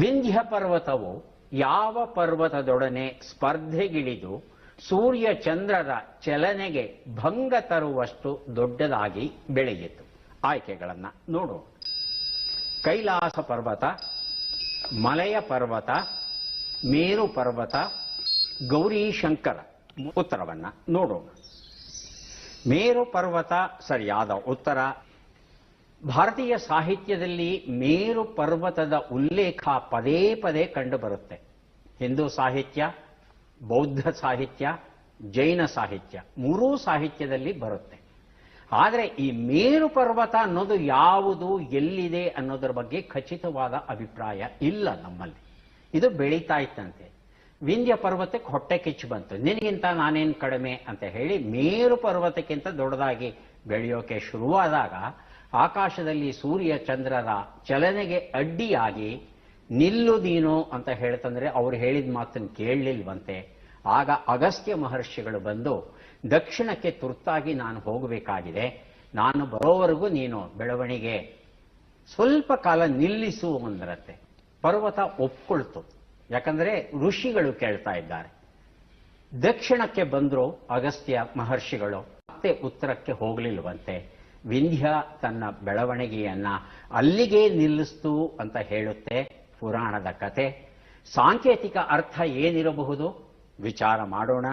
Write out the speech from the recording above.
ವಿಂಧ್ಯ ಪರ್ವತವು ಯಾವ ಪರ್ವತದೊಡನೆ ಸ್ಪರ್ಧೆಗಿಳಿದು ಸೂರ್ಯ ಚಂದ್ರರ ಚಲನೆಗೆ ಭಂಗ ತರುವಷ್ಟು ದೊಡ್ಡದಾಗಿ ಬೆಳೆಯಿತು. ಆಯ್ಕೆಗಳನ್ನು ನೋಡೋಣ. ಕೈಲಾಸ ಪರ್ವತ, ಮಲಯ ಪರ್ವತ, ಮೇರು ಪರ್ವತ, ಗೌರಿ ಶಂಕರ. ಉತ್ತರವನ್ನ ನೋಡೋಣ. ಮೇರು ಪರ್ವತ ಸರಿಯಾದ ಉತ್ತರ ಭಾರತೀಯ ಸಾಹಿತ್ಯದಲ್ಲಿ ಮೇರು ಪರ್ವತದ ಉಲ್ಲೇಖ ಪದೇ ಪದೇ ಕಂಡುಬರುತ್ತೆ ಹಿಂದೂ ಸಾಹಿತ್ಯ, ಬೌದ್ಧ ಸಾಹಿತ್ಯ, ಜೈನ ಸಾಹಿತ್ಯ, ಮೂರೂ ಸಾಹಿತ್ಯದಲ್ಲಿ ಬರುತ್ತೆ. ಆದರೆ ಈ ಮೇರು ಪರ್ವತ ಅನ್ನೋದು ಯಾವುದು, ಎಲ್ಲಿದೆ ಅನ್ನೋದರ ಬಗ್ಗೆ ಖಚಿತವಾದ ಅಭಿಪ್ರಾಯ ಇಲ್ಲ ನಮ್ಮಲ್ಲಿ. ಇದು ಬೆಳೀತಾ ಇತ್ತಂತೆ. ವಿಂಧ್ಯ ಪರ್ವತಕ್ಕೆ ಹೊಟ್ಟೆ ಕಿಚ್ಚು ಬಂತು. ನಿನಗಿಂತ ನಾನೇನು ಕಡಿಮೆ ಅಂತ ಹೇಳಿ ಮೇರು ಪರ್ವತಕ್ಕಿಂತ ದೊಡ್ಡದಾಗಿ ಬೆಳೆಯೋಕೆ ಶುರುವಾದಾಗ ಆಕಾಶದಲ್ಲಿ ಸೂರ್ಯ ಚಂದ್ರರ ಚಲನೆಗೆ ಅಡ್ಡಿಯಾಗಿ ನಿಲ್ಲು ನೀನು ಅಂತ ಹೇಳ್ತಂದ್ರೆ ಅವ್ರು ಹೇಳಿದ ಮಾತನ್ನು ಕೇಳಲಿಲ್ವಂತೆ. ಆಗ ಅಗಸ್ತ್ಯ ಮಹರ್ಷಿಗಳು ಬಂದು, ದಕ್ಷಿಣಕ್ಕೆ ತುರ್ತಾಗಿ ನಾನು ಹೋಗಬೇಕಾಗಿದೆ. ನಾನು ಬರೋವರೆಗೂ ನೀನು ಬೆಳವಣಿಗೆ. ಸ್ವಲ್ಪ ಕಾಲ ನಿಲ್ಲಿಸು ಅಂದ್ರತ್ತೆ ಪರ್ವತ ಒಪ್ಕೊಳ್ತು. ಯಾಕಂದ್ರೆ ಋಷಿಗಳು ಕೇಳ್ತಾ ಇದ್ದಾರೆ. ದಕ್ಷಿಣಕ್ಕೆ ಬಂದ್ರು ಅಗಸ್ತ್ಯ ಮಹರ್ಷಿಗಳು, ಮತ್ತೆ ಉತ್ತರಕ್ಕೆ ಹೋಗಲಿಲ್ವಂತೆ. ವಿಂಧ್ಯ ತನ್ನ ಬೆಳವಣಿಗೆಯನ್ನ ಅಲ್ಲಿಗೆ ನಿಲ್ಲಿಸ್ತು ಅಂತ ಹೇಳುತ್ತೆ ಪುರಾಣದ ಕತೆ. ಸಾಂಕೇತಿಕ ಅರ್ಥ ಏನಿರಬಹುದು? ವಿಚಾರ ಮಾಡೋಣ.